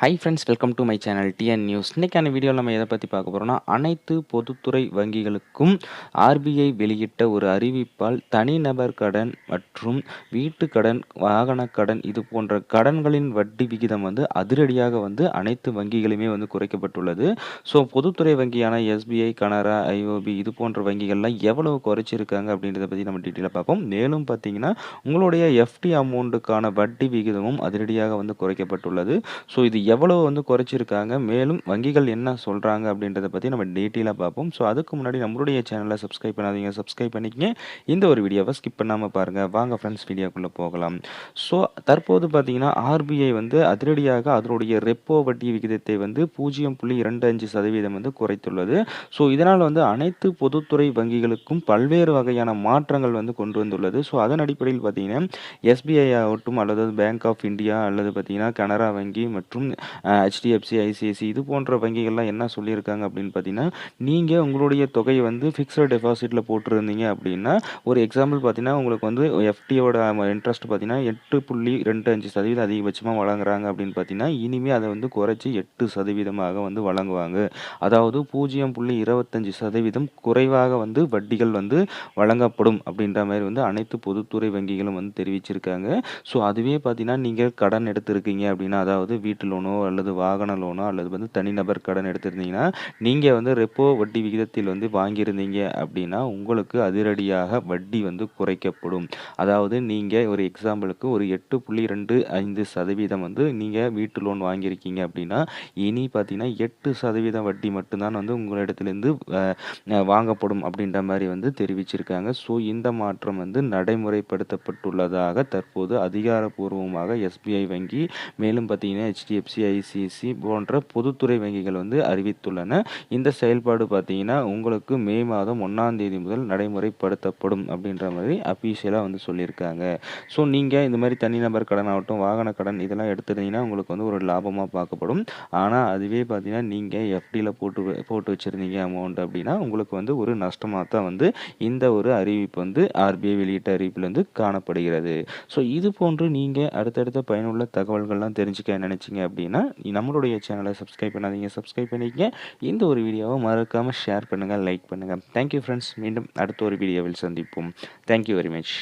Hi friends welcome to my channel TN news இன்றைக்கான வீடியோவில் நம்ம எதை பற்றி பார்க்க போகிறோம்னா அனைத்து பொதுத்துறை வங்கிகளுக்கும் ஆர்பிஐ வெளியிட்ட ஒரு அறிவிப்பால் தனிநபர் கடன் மற்றும் வீட்டு கடன் வாகன கடன் இது போன்ற கடன்களின் வட்டி விகிதம் வந்து அதிரடியாக வந்து அனைத்து வங்கிகளுமே வந்து குறைக்கப்பட்டுள்ளது. ஸோ பொதுத்துறை வங்கியான எஸ்பிஐ கனரா ஐஓபி இது போன்ற வங்கிகள்லாம் எவ்வளவு குறைச்சிருக்காங்க அப்படின்றத பற்றி நம்ம டீட்டெயிலாக பார்ப்போம். மேலும் பார்த்தீங்கன்னா உங்களுடைய எஃப்டி அமௌண்ட்டுக்கான வட்டி விகிதமும் அதிரடியாக வந்து குறைக்கப்பட்டுள்ளது. ஸோ இது எவ்வளவு வந்து குறைச்சிருக்காங்க மேலும் வங்கிகள் என்ன சொல்கிறாங்க அப்படின்றத பற்றி நம்ம டீட்டெயிலாக பார்ப்போம். ஸோ அதுக்கு முன்னாடி நம்மளுடைய சேனலை சப்ஸ்கிரைப் பண்ணாதீங்க. சப்ஸ்கிரைப் பண்ணிக்கங்க. இந்த ஒரு வீடியோவை ஸ்கிப் பண்ணாமல் பாருங்கள் வாங்க ஃப்ரெண்ட்ஸ் வீடியோக்குள்ளே போகலாம். ஸோ தற்போது பார்த்தீங்கன்னா ஆர்பிஐ வந்து அதிரடியாக அதனுடைய ரெப்போ வட்டி விகிதத்தை வந்து பூஜ்ஜியம் புள்ளி இரண்டு அஞ்சு சதவீதம் வந்து குறைத்துள்ளது. ஸோ இதனால் வந்து அனைத்து பொதுத்துறை வங்கிகளுக்கும் பல்வேறு வகையான மாற்றங்கள் வந்து கொண்டு வந்துள்ளது. ஸோ அதன் அடிப்படையில் பார்த்தீங்கன்னா எஸ்பிஐ ஆகட்டும் அல்லது பேங்க் ஆஃப் இந்தியா அல்லது பார்த்தீங்கன்னா கனரா வங்கி மற்றும் ஹெச்டிஎஃப்சி ஐசிஐசி இது போன்ற வங்கிகள்லாம் என்ன சொல்லியிருக்காங்க அப்படின்னு பார்த்தீங்கன்னா நீங்கள் உங்களுடைய தொகையை வந்து ஃபிக்ஸட் டெபாசிட்டில் போட்டிருந்தீங்க அப்படின்னா ஒரு எக்ஸாம்பிள் பார்த்தீங்கன்னா உங்களுக்கு வந்து எஃப்டியோட இன்ட்ரெஸ்ட் பார்த்தீங்கன்னா எட்டு புள்ளி ரெண்டு அஞ்சு சதவீதம் அதிகபட்சமாக வழங்குறாங்க அப்படின்னு பார்த்தீங்கன்னா இனிமேல் அதை வந்து குறைச்சி எட்டு சதவீதமாக வந்து வழங்குவாங்க. அதாவது பூஜ்ஜியம் புள்ளி இருபத்தஞ்சி சதவீதம் குறைவாக வந்து வட்டிகள் வந்து வழங்கப்படும் அப்படின்ற மாதிரி வந்து அனைத்து பொதுத்துறை வங்கிகளும் வந்து தெரிவிச்சிருக்காங்க. ஸோ அதுவே பார்த்தீங்கன்னா நீங்கள் கடன் எடுத்திருக்கீங்க அப்படின்னா அதாவது வீட்டு லோன் அல்லது வாகன லோனோ அல்லது வந்து தனிநபர் கடன் எடுத்திருந்தீங்கன்னா நீங்கள் வந்து ரெப்போ வட்டி விகிதத்தில் வந்து வாங்கியிருந்தீங்க அப்படின்னா உங்களுக்கு அதிரடியாக வட்டி வந்து குறைக்கப்படும். அதாவது நீங்கள் ஒரு எக்ஸாம்பிளுக்கு ஒரு எட்டு புள்ளி ரெண்டு ஐந்து சதவீதம் வந்து நீங்கள் வீட்டு லோன் வாங்கியிருக்கீங்க அப்படின்னா இனி பார்த்தீங்கன்னா எட்டு சதவீதம் வட்டி மட்டும்தான் வந்து உங்களிடத்துலேருந்து வாங்கப்படும் அப்படின்ற மாதிரி வந்து தெரிவிச்சிருக்காங்க. ஸோ இந்த மாற்றம் வந்து நடைமுறைப்படுத்தப்பட்டுள்ளதாக தற்போது அதிகாரப்பூர்வமாக எஸ்பிஐ வங்கி மேலும் பார்த்தீங்கன்னா ஹெச்டிஎஃப்சி ஐசிஐசி போன்ற பொதுத்துறை வங்கிகள் வந்து அறிவித்துள்ளன. இந்த செயல்பாடு பார்த்தீங்கன்னா உங்களுக்கு மே மாதம் ஒன்றாம் தேதி முதல் நடைமுறைப்படுத்தப்படும் அப்படின்ற மாதிரி அஃபீஷியலாக வந்து சொல்லியிருக்காங்க. ஸோ நீங்கள் இந்த மாதிரி தனிநபர் கடன் ஆகட்டும் வாகன கடன் இதெல்லாம் எடுத்துருந்தீங்கன்னா உங்களுக்கு வந்து ஒரு லாபமாக பார்க்கப்படும். ஆனால் அதுவே பார்த்தீங்கன்னா நீங்கள் எஃப்டியில் போட்டு போட்டு வச்சுருந்தீங்க அமௌண்ட் அப்படின்னா உங்களுக்கு வந்து ஒரு நஷ்டமாக தான் வந்து இந்த ஒரு அறிவிப்பு வந்து ஆர்பிஐ வெளியிட்ட அறிவிப்பில் வந்து காணப்படுகிறது. ஸோ இது போன்று நீங்கள் அடுத்தடுத்த பயனுள்ள தகவல்கள்லாம் தெரிஞ்சுக்க நினச்சிங்க அப்படின்னா நம்மளுடைய சேனலை சப்ஸ்கிரைப் பண்ணாதீங்க. சப்ஸ்கிரைப் பண்ணிக்கங்க. இந்த ஒரு வீடியோவை மறக்காமல் ஷேர் பண்ணுங்கள் லைக் பண்ணுங்கள் தேங்க்யூ ஃப்ரெண்ட்ஸ் மீண்டும் அடுத்த ஒரு வீடியோவில் சந்திப்போம். Thank you very much